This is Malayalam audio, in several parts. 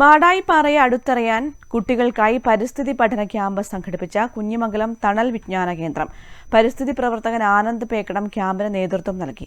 മാടായിപ്പാറയെ അടുത്തറിയാൻ കുട്ടികൾക്കായി പരിസ്ഥിതി പഠന ക്യാമ്പ് സംഘടിപ്പിച്ച കുഞ്ഞിമംഗലം തണൽ വിജ്ഞാന കേന്ദ്രം. പരിസ്ഥിതി പ്രവർത്തകൻ ആനന്ദ് പേക്കടം ക്യാമ്പിന് നേതൃത്വം നൽകി.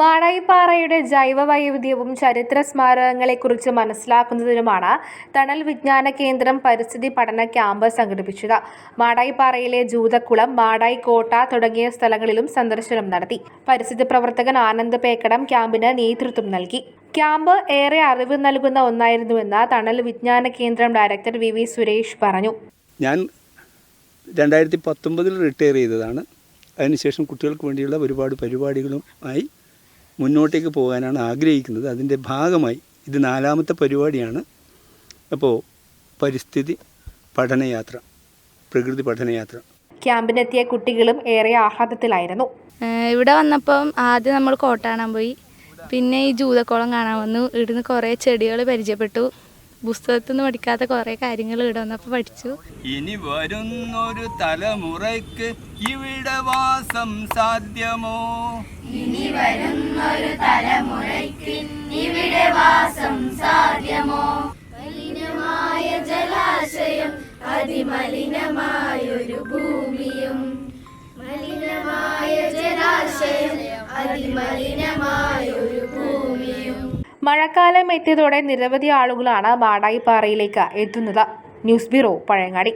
മാടായിപ്പാറയുടെ ജൈവ വൈവിധ്യവും ചരിത്ര സ്മാരകങ്ങളെക്കുറിച്ച് മനസ്സിലാക്കുന്നതിനുമാണ് തണൽ വിജ്ഞാന കേന്ദ്രം പരിസ്ഥിതി പഠന ക്യാമ്പ് സംഘടിപ്പിച്ചത്. മാടായിപ്പാറയിലെ ജൂതക്കുളം മാടായി കോട്ട തുടങ്ങിയ സ്ഥലങ്ങളിലും സന്ദർശനം നടത്തി. പരിസ്ഥിതി പ്രവർത്തകൻ ആനന്ദ് പേക്കടം ക്യാമ്പിന് നേതൃത്വം നൽകി. ക്യാമ്പ് ഏറെ അറിവ് നൽകുന്ന ഒന്നായിരുന്നുവെന്ന് തണൽ വിജ്ഞാന കേന്ദ്രം ഡയറക്ടർ വി വി സുരേഷ് പറഞ്ഞു. ഞാൻ രണ്ടായിരത്തി പത്തൊമ്പതിൽ റിട്ടയർ ചെയ്തതാണ്. അതിനുശേഷം കുട്ടികൾക്ക് വേണ്ടിയുള്ള ഒരുപാട് പരിപാടികളുമായി മുന്നോട്ടേക്ക് പോകാനാണ് ആഗ്രഹിക്കുന്നത്. അതിന്റെ ഭാഗമായി ഇത് നാലാമത്തെ പരിപാടിയാണ്. അപ്പോൾ പരിസ്ഥിതി പഠനയാത്ര പ്രകൃതി പഠനയാത്ര. ക്യാമ്പിനെത്തിയ കുട്ടികളും ഏറെ ആഹ്ലാദത്തിലായിരുന്നു. ഇവിടെ വന്നപ്പം ആദ്യം നമ്മൾ കോട്ടാണാൻ പോയി. പിന്നെ ഈ ജൂതക്കോളം കാണാൻ വന്നു. ഇവിടുന്ന് കുറേ ചെടികൾ പരിചയപ്പെട്ടു. പുസ്തകത്തിൽ നിന്ന് പഠിക്കാത്ത കുറേ കാര്യങ്ങൾ ഇവിടെ വന്നപ്പോൾ പഠിച്ചു. ഇനി വരുന്നൊരു തലമുറയ്ക്ക് ഇവിടെ വാസം സാധ്യമോ? മഴക്കാലം എത്തിയതോടെ നിരവധി ആളുകളാണ് മാടായിപ്പാറയിലേക്ക് എത്തുന്നത്. News bureau Pazhayangadi.